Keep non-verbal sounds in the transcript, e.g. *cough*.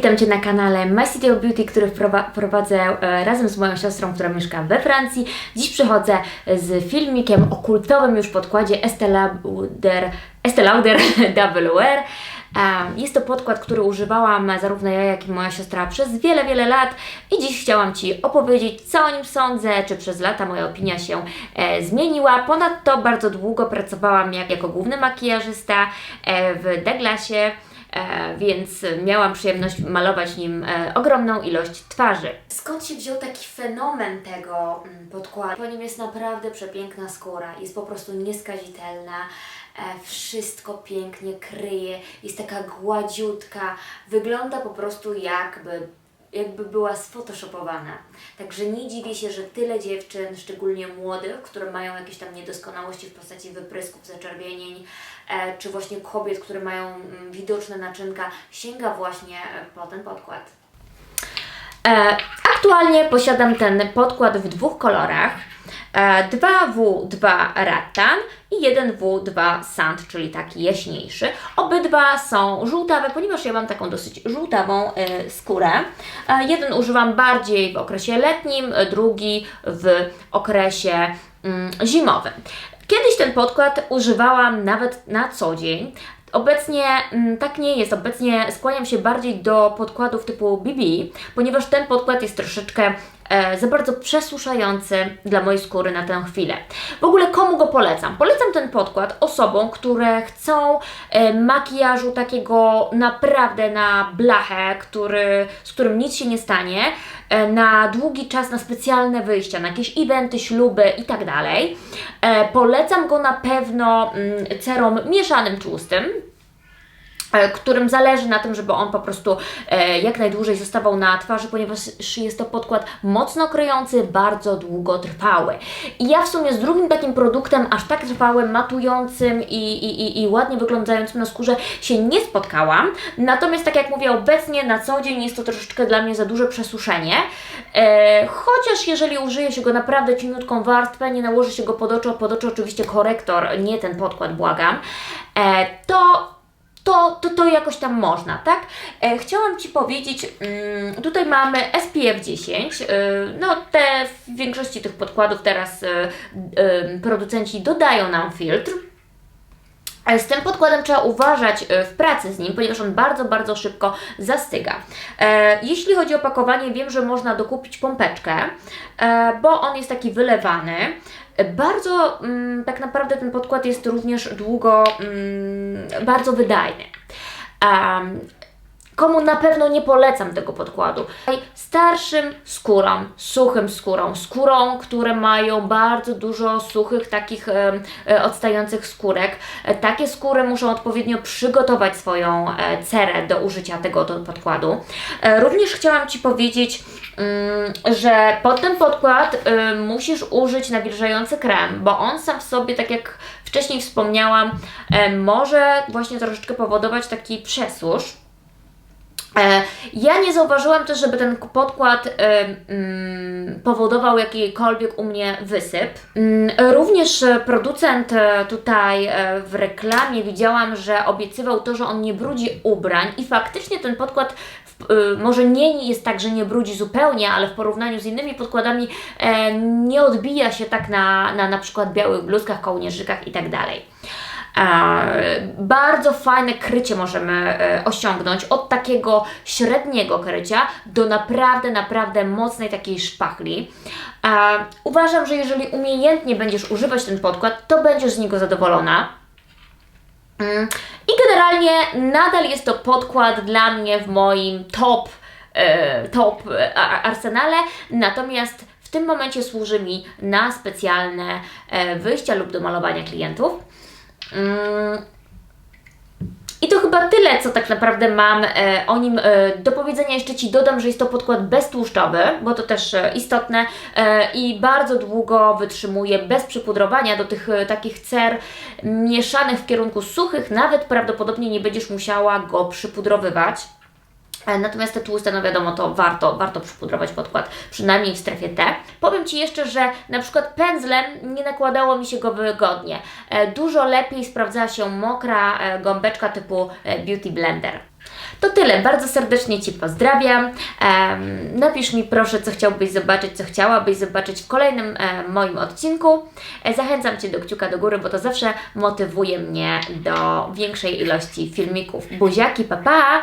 witam Cię na kanale My City of Beauty, który prowadzę e, razem z moją siostrą, która mieszka we Francji. Dziś przychodzę z filmikiem *laughs* o kultowym już podkładzie Estee Lauder, Estee Lauder WR. E, Jest to podkład, który używałam zarówno ja, jak i moja siostra przez wiele, wiele lat i dziś chciałam Ci opowiedzieć, co o nim sądzę, czy przez lata moja opinia się e, zmieniła. Ponadto bardzo długo pracowałam jak, jako główny makijażysta e, w Douglasie. E, więc miałam przyjemność malować nim e, ogromną ilość twarzy. Skąd się wziął taki fenomen tego mm, podkładu? Po nim jest naprawdę przepiękna skóra, jest po prostu nieskazitelna. E, wszystko pięknie kryje, jest taka gładziutka, wygląda po prostu jakby jakby była sfotoshopowana. Także nie dziwię się, że tyle dziewczyn, szczególnie młodych, które mają jakieś tam niedoskonałości w postaci wyprysków, zaczerwienień, e, czy właśnie kobiet, które mają mm, widoczne naczynka, sięga właśnie e, po ten podkład. E, aktualnie posiadam ten podkład w dwóch kolorach. E, 2W2 Rattan i 1W2 Sand, czyli taki jaśniejszy. Obydwa są żółtawe, ponieważ ja mam taką dosyć żółtawą e, skórę. E, jeden używam bardziej w okresie letnim, e, drugi w okresie mm, zimowym. Kiedyś ten podkład używałam nawet na co dzień. Obecnie mm, tak nie jest. Obecnie skłaniam się bardziej do podkładów typu BB, ponieważ ten podkład jest troszeczkę e, za bardzo przesuszający dla mojej skóry na tę chwilę. W ogóle komu go polecam? Polecam ten podkład osobom, które chcą e, makijażu takiego naprawdę na blachę, który, z którym nic się nie stanie, e, na długi czas, na specjalne wyjścia, na jakieś eventy, śluby i tak. E, Polecam go na pewno mm, cerą mieszanym tłustym, e, którym zależy na tym, żeby on po prostu e, jak najdłużej zostawał na twarzy, ponieważ jest to podkład mocno kryjący, bardzo długotrwały. I ja w sumie z drugim takim produktem, aż tak trwałym, matującym i, i, i, ładnie wyglądającym na skórze się nie spotkałam. Natomiast tak jak mówię, obecnie na co dzień jest to troszeczkę dla mnie za duże przesuszenie. E, chociaż jeżeli użyje się go naprawdę cieniutką warstwę, nie nałoży się go pod oczy, pod oczy oczywiście korektor, nie ten podkład, błagam, e, to to, to, to jakoś tam można, tak? E, chciałam Ci powiedzieć, mm, tutaj mamy SPF 10, e, no te w większości tych podkładów teraz e, e, producenci dodają nam filtr, z tym podkładem trzeba uważać e, w pracy z nim, ponieważ on bardzo, bardzo szybko zastyga. E, jeśli chodzi o pakowanie, wiem, że można dokupić pompeczkę, e, bo on jest taki wylewany. Bardzo mm, tak naprawdę ten podkład jest również długo, mm, bardzo wydajny. Komu na pewno nie polecam tego podkładu. Starszym skórom, suchym skórom, skórom, które mają bardzo dużo suchych, takich e, odstających skórek. E, takie skóry muszą odpowiednio przygotować swoją e, cerę do użycia tego podkładu. E, również chciałam Ci powiedzieć, mm, że pod ten podkład e, musisz użyć nawilżający krem, bo on sam w sobie, tak jak wcześniej wspomniałam, może właśnie troszeczkę powodować taki przesusz. E, Ja nie zauważyłam też, żeby ten podkład e, mm, powodował jakikolwiek u mnie wysyp. Mm, Również producent e, tutaj w reklamie widziałam, że obiecywał to, że on nie brudzi ubrań i faktycznie ten podkład może nie jest tak, że nie brudzi zupełnie, ale w porównaniu z innymi podkładami nie odbija się tak na, na na przykład białych bluzkach, kołnierzykach i tak Bardzo fajne krycie możemy e, osiągnąć od takiego średniego krycia do naprawdę, naprawdę mocnej takiej szpachli. E, Uważam, że jeżeli umiejętnie będziesz używać ten podkład, to będziesz z niego zadowolona. Mm, I generalnie nadal jest to podkład dla mnie w moim top, e, top e, arsenale, natomiast w tym momencie służy mi na specjalne e, wyjścia lub do malowania klientów. Mm, I to chyba tyle, co tak naprawdę mam e, o nim e, do powiedzenia. Jeszcze Ci dodam, że jest to podkład beztłuszczowy, bo to też e, istotne i bardzo długo wytrzymuje bez przypudrowania do tych takich cer mieszanych w kierunku suchych. Nawet prawdopodobnie nie będziesz musiała go przypudrowywać. E, Natomiast te tłuste, no wiadomo, to warto, warto przypudrować podkład, przynajmniej w strefie T. Powiem Ci jeszcze, że na przykład pędzlem nie nakładało mi się go wygodnie. E, Dużo lepiej sprawdzała się mokra e, gąbeczka typu Beauty Blender. To tyle, bardzo serdecznie Ci pozdrawiam. Napisz mi proszę, co chciałbyś zobaczyć, co chciałabyś zobaczyć w kolejnym moim odcinku. Zachęcam Cię do kciuka do góry, bo to zawsze motywuje mnie do większej ilości filmików. Buziaki, pa pa!